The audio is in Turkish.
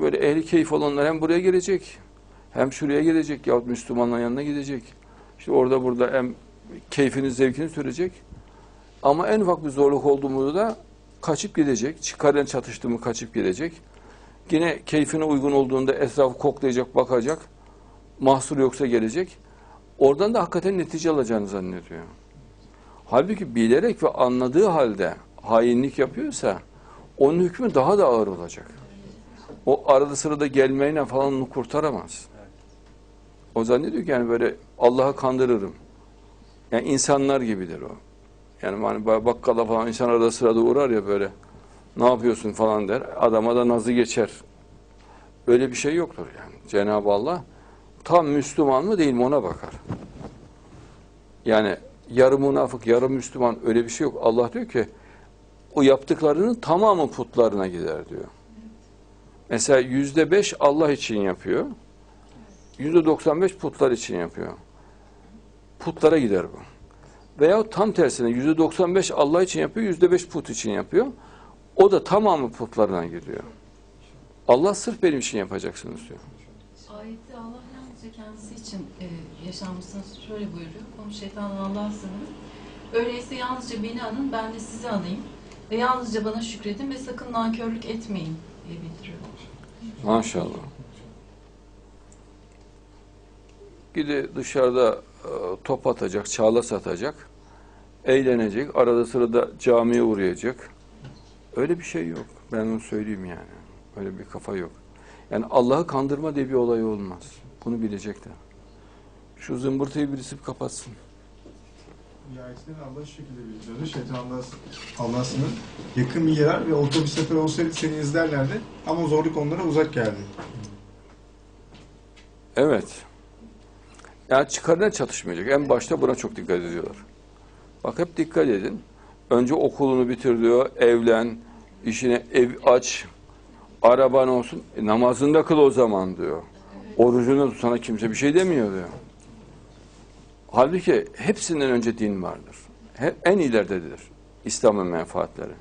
Böyle ehli keyif olanlar hem buraya gelecek, hem şuraya gelecek yahut Müslümanların yanına gidecek. İşte orada burada hem keyfini, zevkini sürecek. Ama en ufak bir zorluk olduğunda da kaçıp gidecek. Çıkarken çatıştı mı kaçıp gidecek. Yine keyfine uygun olduğunda etrafı koklayacak, bakacak. Mahsur yoksa gelecek. Oradan da hakikaten netice alacağını zannediyor. Halbuki bilerek ve anladığı halde hainlik yapıyorsa onun hükmü daha da ağır olacak. O arada sırada gelmeyle falan onu kurtaramaz. O zannediyor ki yani böyle Allah'ı kandırırım. Yani insanlar gibidir o. Yani hani bakkala falan insan arada sırada uğrar ya böyle ne yapıyorsun falan der. Adama da nazı geçer. Öyle bir şey yoktur yani. Cenab-ı Allah tam Müslüman mı değil mi ona bakar. Yani yarı münafık, yarı Müslüman öyle bir şey yok. Allah diyor ki o yaptıklarının tamamı putlarına gider diyor. Mesela yüzde beş Allah için yapıyor. Yüzde doksan beş putlar için yapıyor. Putlara gider bu. Veya tam tersine yüzde doksan beş Allah için yapıyor, yüzde beş put için yapıyor. O da tamamı putlarına gidiyor. Allah sırf benim için yapacaksınız diyor. Ayette Allah yalnızca kendisi için e, yaşanmışsınız şöyle buyuruyor. Konu şeytandan Allah'a sığınırım. Öyleyse yalnızca beni anın, ben de sizi anayım. Ve yalnızca bana şükredin ve sakın nankörlük etmeyin diye bildiriyor. Maşallah. Gidi dışarıda e, top atacak, çağla satacak, eğlenecek, arada sırada camiye uğrayacak. Öyle bir şey yok. Ben onu söyleyeyim yani. Öyle bir kafa yok. Yani Allah'ı kandırma diye bir olay olmaz. Bunu bilecekler. Şu zımbırtıyı birisi bir kapatsın. Ayetleri Allah şu şekilde bildiriyordu. Şeytanlar Allah'sını yakın bilgiler ve otobüs seferi olsaydı seni izlerlerdi. Ama zorluk onlara uzak geldi. Evet. Yani çıkarına çatışmayacak. En başta buna çok dikkat ediyorlar. Bak hep dikkat edin. Önce okulunu bitir diyor, evlen, işine ev aç, araban olsun, e, namazını kıl o zaman diyor. Orucunu sana kimse bir şey demiyor diyor. Halbuki hepsinden önce din vardır. Hep en ileridedir İslam'ın menfaatleri.